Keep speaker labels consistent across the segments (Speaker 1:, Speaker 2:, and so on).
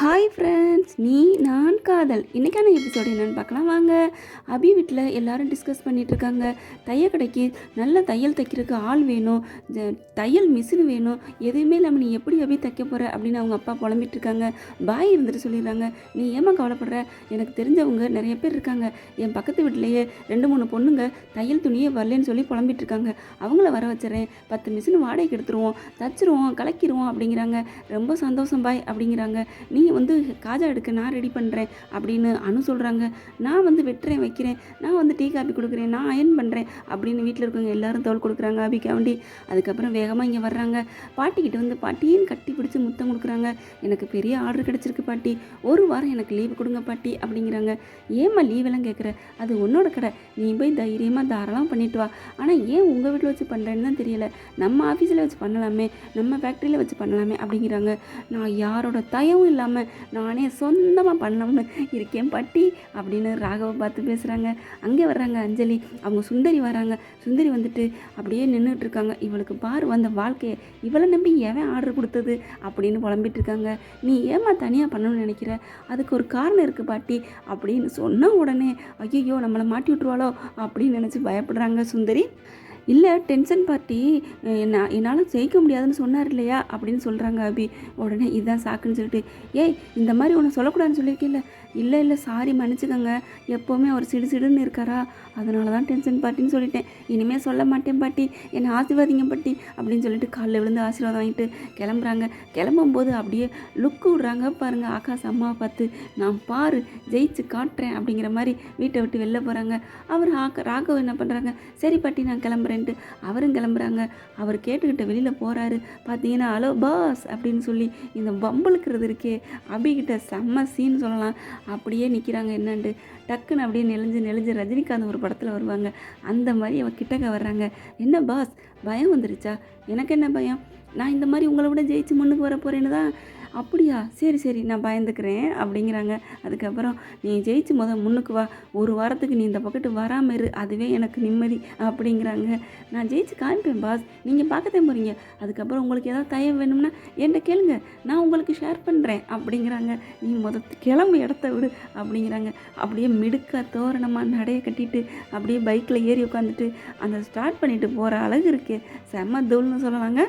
Speaker 1: Hi friends நீ நான் காதல். இன்றைக்கான எபிசோடு என்னென்னு பார்க்கலாம். வாங்க. அபி வீட்டில் எல்லாரும் டிஸ்கஸ் பண்ணிட்டு இருக்காங்க தையல் கடைக்கு நல்ல தையல் தைக்கிறதுக்கு ஆள் வேணும். தையல் மிஷின் வேணும். எதுவுமே இல்லாமல் நீ எப்படி அபி தைக்க போகிற அப்படின்னு அவங்க அப்பா புலம்பிட்டு இருக்காங்க பாய் இருந்துட்டு சொல்லிடுறாங்க. நீ ஏமா கவலைப்படுற? எனக்கு தெரிஞ்சவங்க நிறைய பேர் இருக்காங்க. என் பக்கத்து வீட்டிலேயே ரெண்டு மூணு பொண்ணுங்க தையல் துணியே வரலன்னு சொல்லி புலம்பிட்டு இருக்காங்க அவங்கள வர வச்சுறேன். பத்து மிஷின் வாடகைக்கு எடுத்துருவோம். தச்சிருவோம். கலக்கிடுவோம் அப்படிங்கிறாங்க. ரொம்ப சந்தோஷம் பாய் அப்படிங்கிறாங்க. நீ வந்து காஜா எடுக்க நான் ரெடி பண்ணுறேன் அப்படின்னு அனு சொல்கிறாங்க நான் வந்து வெட்டுறேன் வைக்கிறேன். நான் வந்து டீ காப்பி கொடுக்குறேன் நான் அயன் பண்ணுறேன் அப்படின்னு வீட்டில் இருக்கவங்க எல்லாரும் தோல் கொடுக்குறாங்க அபிக்கு வேண்டி அதுக்கப்புறம் வேகமாக இங்கே வர்றாங்க. பாட்டிக்கிட்ட வந்து பாட்டின்னு கட்டி பிடிச்சி முத்தம் கொடுக்குறாங்க. எனக்கு பெரிய ஆர்டர் கிடச்சிருக்கு பாட்டி. ஒரு வாரம் எனக்கு லீவு கொடுங்க பாட்டி அப்படிங்கிறாங்க. ஏம்மா லீவெல்லாம் கேட்குற அது உன்னோட கடை. நீ போய் தைரியமாக தாராளம் பண்ணிட்டு வா. ஆனால் ஏன் உங்கள் வீட்டில் வச்சு பண்ணுறேன்னு தான் தெரியல. நம்ம ஆஃபீஸில் வச்சு பண்ணலாமே. நம்ம ஃபேக்ட்ரியில் வச்சு பண்ணலாமே அப்படிங்கிறாங்க. நான் யாரோட தயவும் இல்லாமல் நானே சொந்தமாக பண்ணணும்னு இருக்கேன் பாட்டி அப்படின்னு ராகவை பார்த்து பேசுகிறாங்க அங்கே வர்றாங்க அஞ்சலி. அவங்க சுந்தரி வராங்க. சுந்தரி வந்துட்டு அப்படியே நின்றுட்டுருக்காங்க இவளுக்கு பார் வந்த வாழ்க்கையை இவளை நம்பி எவன் ஆர்டர் கொடுத்தது அப்படின்னு புலம்பிட்டுருக்காங்க நீ ஏமா தனியாக பண்ணணும்னு நினைக்கிற? அதுக்கு ஒரு காரணம் இருக்குது பாட்டி அப்படின்னு சொன்ன உடனே ஐயோ நம்மளை மாட்டி விட்ருவாளோ அப்படின்னு நினச்சி பயப்படுறாங்க சுந்தரி. இல்லை டென்ஷன் பார்ட்டி என்ன என்னால் ஜெயிக்க முடியாதுன்னு சொன்னார் இல்லையா? அப்படின்னு சொல்கிறாங்க அபி. உடனே இதுதான் சாக்குன்னு சொல்லிட்டு ஏய் இந்த மாதிரி ஒன்று சொல்லக்கூடாதுன்னு சொல்லியிருக்கேன்ல இல்லை இல்லை சாரி மன்னிச்சுக்கோங்க. எப்போவுமே அவர் சிடு சிடுன்னு இருக்காரா? அதனால தான் டென்ஷன் பாட்டின்னு சொல்லிட்டேன். இனிமேல் சொல்ல மாட்டேன் பாட்டி. என்னை ஆசீர்வாதிங்க பாட்டி அப்படின்னு சொல்லிட்டு காலில் விழுந்து ஆசீர்வாதம் வாங்கிட்டு கிளம்புறாங்க. கிளம்பும்போது அப்படியே லுக்கு விட்றாங்க. பாருங்கள் ஆகாஷ் அம்மா பார்த்து நான் பாரு ஜெயிச்சு காட்டுறேன் அப்படிங்கிற மாதிரி வீட்டை விட்டு வெளில போகிறாங்க அவர் ஆக்க ராகவ் என்ன பண்ணுறாங்க சரி பாட்டி நான் கிளம்புறேன். கிளம்புறேன்ட்டு அவரும் கிளம்புறாங்க. அவர் கேட்டுக்கிட்ட வெளியில் போகிறாரு பார்த்தீங்கன்னா ஹலோ பாஸ் அப்படின்னு சொல்லி இந்த பம்பளுக்கிறது இருக்கே. அபிகிட்ட செம்ம சீன் சொல்லலாம். அப்படியே நிற்கிறாங்க என்னன்ட்டு டக்குன்னு அப்படியே நெளிஞ்சு நெளிஞ்சு ரஜினிகாந்த் ஒரு படத்தில் வருவாங்க. அந்த மாதிரி அவ கிட்டக்க வர்றாங்க. என்ன பாஸ்? பயம் வந்துருச்சா? எனக்கு என்ன பயம்? நான் இந்த மாதிரி உங்களை விட ஜெயிச்சு முன்னுக்கு வர போகிறேன்னு தான் அப்படியா? சரி சரி நான் பயந்துக்கிறேன் அப்படிங்கிறாங்க. அதுக்கப்புறம் நீ ஜெயிச்சு முத முன்னுக்கு வா. ஒரு வாரத்துக்கு நீ இந்த பக்கத்து வராமல் இரு. அதுவே எனக்கு நிம்மதி அப்படிங்கிறாங்க. நான் ஜெயிச்சு காமிப்பேன் பாஸ் நீங்கள் பார்க்கத்தே போகிறீங்க அதுக்கப்புறம் உங்களுக்கு ஏதாவது தயம் வேணும்னா என்கிட்ட கேளுங்க. நான் உங்களுக்கு ஷேர் பண்ணுறேன் அப்படிங்கிறாங்க. நீ முத கிளம்பு இடத்த விடு அப்படிங்கிறாங்க. அப்படியே மிடுக்க தோரணமாக நடைய கட்டிட்டு அப்படியே பைக்கில் ஏறி உட்காந்துட்டு அந்த ஸ்டார்ட் பண்ணிட்டு போகிற அழகு இருக்கே. செம்ம தூள்னு சொல்லலாங்க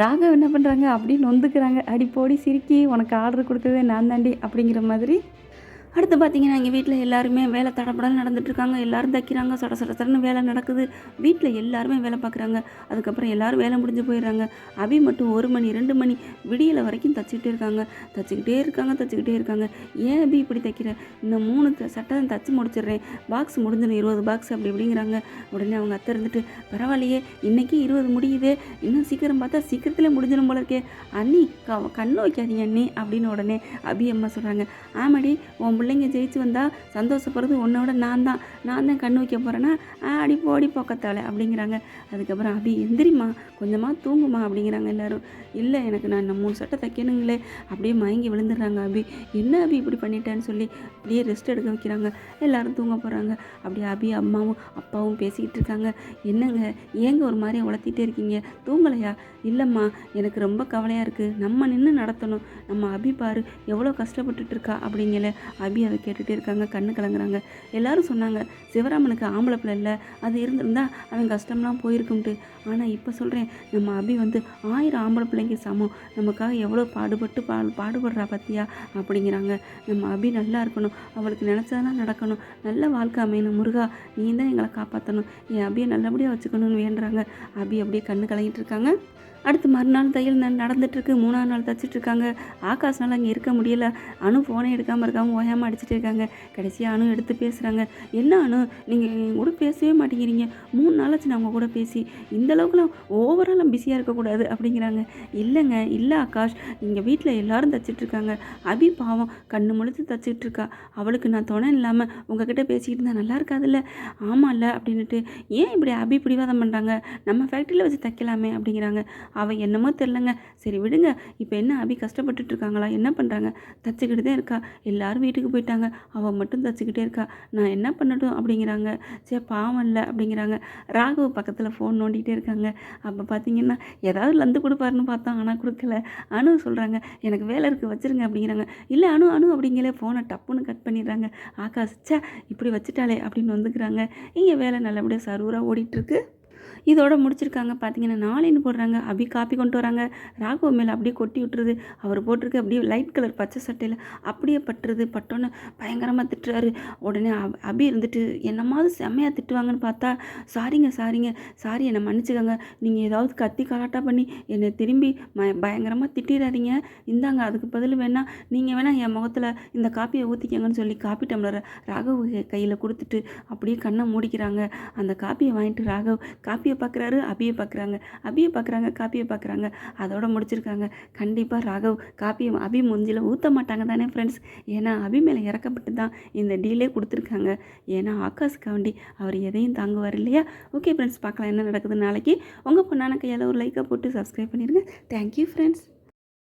Speaker 1: ராகவ் என்ன பண்ணுறாங்க அப்படின்னு நொந்துக்கிறாங்க. அடிப்போடி போடி சிரிக்கி உனக்கு ஆர்டர் கொடுத்ததே நான் தாண்டி அப்படிங்கிற மாதிரி அடுத்து பார்த்தீங்கன்னா எங்கள் வீட்டில் எல்லாருமே வேலை தடப்படல் நடந்துட்டுருக்காங்க. இருக்காங்க தைக்கிறாங்க சட சட சடன்னு வேலை நடக்குது. வீட்டில் எல்லாருமே வேலை பார்க்குறாங்க. அதுக்கப்புறம் எல்லாரும் வேலை முடிஞ்சு போயிடுறாங்க. அபி மட்டும் ஒரு மணி ரெண்டு மணி விடியலை வரைக்கும் தச்சுக்கிட்டே இருக்காங்க. தச்சுக்கிட்டே இருக்காங்க தச்சுக்கிட்டே இருக்காங்க. ஏன் அபி இப்படி தைக்கிற? இன்னும் மூணு சட்டை தச்சு முடிச்சிடுறேன். பாக்ஸ் முடிஞ்சிடும் இருபது பாக்ஸ் அப்படி இப்படிங்கிறாங்க. உடனே அவங்க அத்தை இருந்துட்டு பரவாயில்லையே இன்றைக்கி இருபது முடியுது. இன்னும் சீக்கிரம் பார்த்தா சீக்கிரத்தில் முடிஞ்சிடும் போல இருக்கே. அண்ணி க கண்ணு வைக்காதீங்க அண்ணி. அப்படின்னு உடனே அபி அம்மா சொல்கிறாங்க ஆமாடி உன் பிள்ளைங்க ஜெயிச்சு வந்தால் சந்தோஷப்படுறது உன்னோட நான் தான். நான் தான் கண் வைக்க போகிறேன்னா அடி போடி பக்கத்தால் அப்படிங்கிறாங்க. அதுக்கப்புறம் அபி எந்திரிம்மா. கொஞ்சமாக தூங்குமா அப்படிங்கிறாங்க எல்லோரும். இல்லை எனக்கு நான் இன்னும் மூணு சட்டை தைக்கணுங்களே. அப்படியே மயங்கி விழுந்துடுறாங்க அபி. என்ன அபி இப்படி பண்ணிட்டேன்னு சொல்லி அப்படியே ரெஸ்ட் எடுக்க வைக்கிறாங்க. எல்லோரும் தூங்க போகிறாங்க அப்படியே அபி அம்மாவும் அப்பாவும் பேசிக்கிட்டு இருக்காங்க. என்னங்க? ஏங்க ஒரு மாதிரி வளர்த்திட்டே இருக்கீங்க? தூங்கலையா? இல்லைம்மா. எனக்கு ரொம்ப கவலையாக இருக்குது நம்ம நின்று நடத்தணும். நம்ம அபி பாரு எவ்வளோ கஷ்டப்பட்டுட்டு இருக்கா? அப்படிங்கல. அபி அதை கேட்டுகிட்டே இருக்காங்க கண்ணு கலங்குறாங்க. எல்லாரும் சொன்னாங்க சிவராமனுக்கு ஆம்பளை பிள்ளை இல்லை அது இருந்திருந்தா அவன் கஷ்டம்லாம் போயிருக்கும்ட்டு. ஆனால் இப்போ சொல்கிறேன் நம்ம அபி வந்து ஆயிரம் ஆம்பளை பிள்ளைங்க சமம். நமக்காக எவ்வளோ பாடுபட்டு பா பாடுபடுறா பத்தியா? அப்படிங்கிறாங்க. நம்ம அபி நல்லா இருக்கணும். அவளுக்கு நினச்சதெல்லாம் நடக்கணும். நல்ல வாழ்க்கை அமையணும் முருகா. நீ தான் எங்களை காப்பாற்றணும் என் அபியை நல்லபடியாக வச்சுக்கணும்னு வேண்டுறாங்க. அபி அப்படியே கண்ணு கலங்கிட்டு இருக்காங்க. அடுத்து மறுநாள் தையல் ந- மூணாவது நாள் தச்சிட்டு இருக்காங்க ஆகாஷ்னால அங்கே இருக்க முடியல. அணு ஃபோனே எடுக்காமல் இருக்காமல் ஓயாமல் அடிச்சிட்டு இருக்காங்க கடைசியாக அணு எடுத்து பேசுகிறாங்க என்ன அணு நீங்கள் என் கூட பேசவே மாட்டேங்கிறீங்க. மூணு நாளாச்சு நான் அவங்க கூட பேசி. இந்த அளவுக்குலாம் ஓவராலாம் பிஸியாக இருக்கக்கூடாது அப்படிங்கிறாங்க. இல்லைங்க இல்லை ஆகாஷ். இங்கே வீட்டில் எல்லாரும் தச்சிட்டு இருக்காங்க அபி பாவம் கண்ணு முழுத்து தச்சிட்டு இருக்கா அவளுக்கு நான் துணை இல்லாமல் உங்ககிட்ட பேசிக்கிட்டு இருந்தால் நல்லா இருக்காதுல்ல? ஆமாம்ல அப்படின்னுட்டு ஏன் இப்படி அபி பிடிவாதம் பண்ணுறாங்க நம்ம ஃபேக்ட்ரியில் வச்சு தைக்கலாமே அப்படிங்கிறாங்க. அவள் என்னமோ தெரிலங்க சரி விடுங்க. இப்போ என்ன அபி கஷ்டப்பட்டுட்டு இருக்காங்களா? என்ன பண்ணுறாங்க தச்சுக்கிட்டு தான் இருக்கா. எல்லாரும் வீட்டுக்கு போயிட்டாங்க. அவள் மட்டும் தச்சுக்கிட்டே இருக்கா. நான் என்ன பண்ணட்டும் அப்படிங்கிறாங்க. சே பாவம் இல்லை அப்படிங்கிறாங்க. ராகவ் பக்கத்தில் ஃபோன் நோண்டிகிட்டே இருக்காங்க. அப்போ பார்த்தீங்கன்னா ஏதாவது லந்து கொடுப்பாருன்னு பார்த்தோம் ஆனால் கொடுக்கல. அனு சொல்கிறாங்க எனக்கு வேலை இருக்குது வச்சுருங்க அப்படிங்கிறாங்க. இல்லை அனு அணு அப்படிங்களே ஃபோனை டப்புன்னு கட் பண்ணிடுறாங்க. ஆகாஷ் ச்சே இப்படி வச்சுட்டாலே அப்படின்னு வந்துக்கிறாங்க. இங்கே வேலை நல்லபடியாக சரூராக ஓடிட்டுருக்கு இதோட முடிச்சிருக்காங்க. பார்த்தீங்கன்னா நாளைன்னு போடுறாங்க. அபி காப்பி கொண்டு வராங்க. ராகவ மேலே அப்படியே கொட்டி விட்டுருது. அவர் போட்டிருக்க அப்படியே லைட் கலர் பச்சை சட்டையில் அப்படியே பட்டுருது. பட்டோன்னு பயங்கரமாக திட்டுறாரு. உடனே அபி இருந்துட்டு என்னமாவது செம்மையாக திட்டுவாங்கன்னு பார்த்தா சாரிங்க சாரிங்க. சாரி என்னை மன்னிச்சுக்கோங்க. நீங்கள் ஏதாவது கத்தி கலாட்டா பண்ணி என்னை திரும்பி ம பயங்கரமாக திட்டிடாதீங்க இந்தாங்க அதுக்கு பதில் வேணால் நீங்கள் வேணால் என் முகத்தில் இந்த காப்பியை ஊற்றிக்கங்கன்னு சொல்லி காப்பி டம்ளரை ராகவ் கையில் கொடுத்துட்டு அப்படியே கண்ணை மூடிக்கிறாங்க. அந்த காப்பியை வாங்கிட்டு ராகவ் காப்பியை பார்க்குறாரு அபியை பார்க்குறாங்க அபியை பார்க்குறாங்க காப்பியை பார்க்குறாங்க அதோட முடிச்சிருக்காங்க. கண்டிப்பாக ராகவ் காப்பியை அபி முந்தியில் ஊற்ற மாட்டாங்க தானே ஃப்ரெண்ட்ஸ் ஏன்னா அபி மேலே இறக்கப்பட்டு தான் இந்த டீலே கொடுத்துருக்காங்க. ஏன்னா ஆகாஷ்காண்டி அவர் எதையும் தாங்குவார் இல்லையா? ஓகே ஃப்ரெண்ட்ஸ் பார்க்கலாம் என்ன நடக்குது நாளைக்கு. உங்கள் பொண்ணான கையால் ஒரு லைக்கை போட்டு சப்ஸ்கிரைப் பண்ணிடுங்க. Thank you friends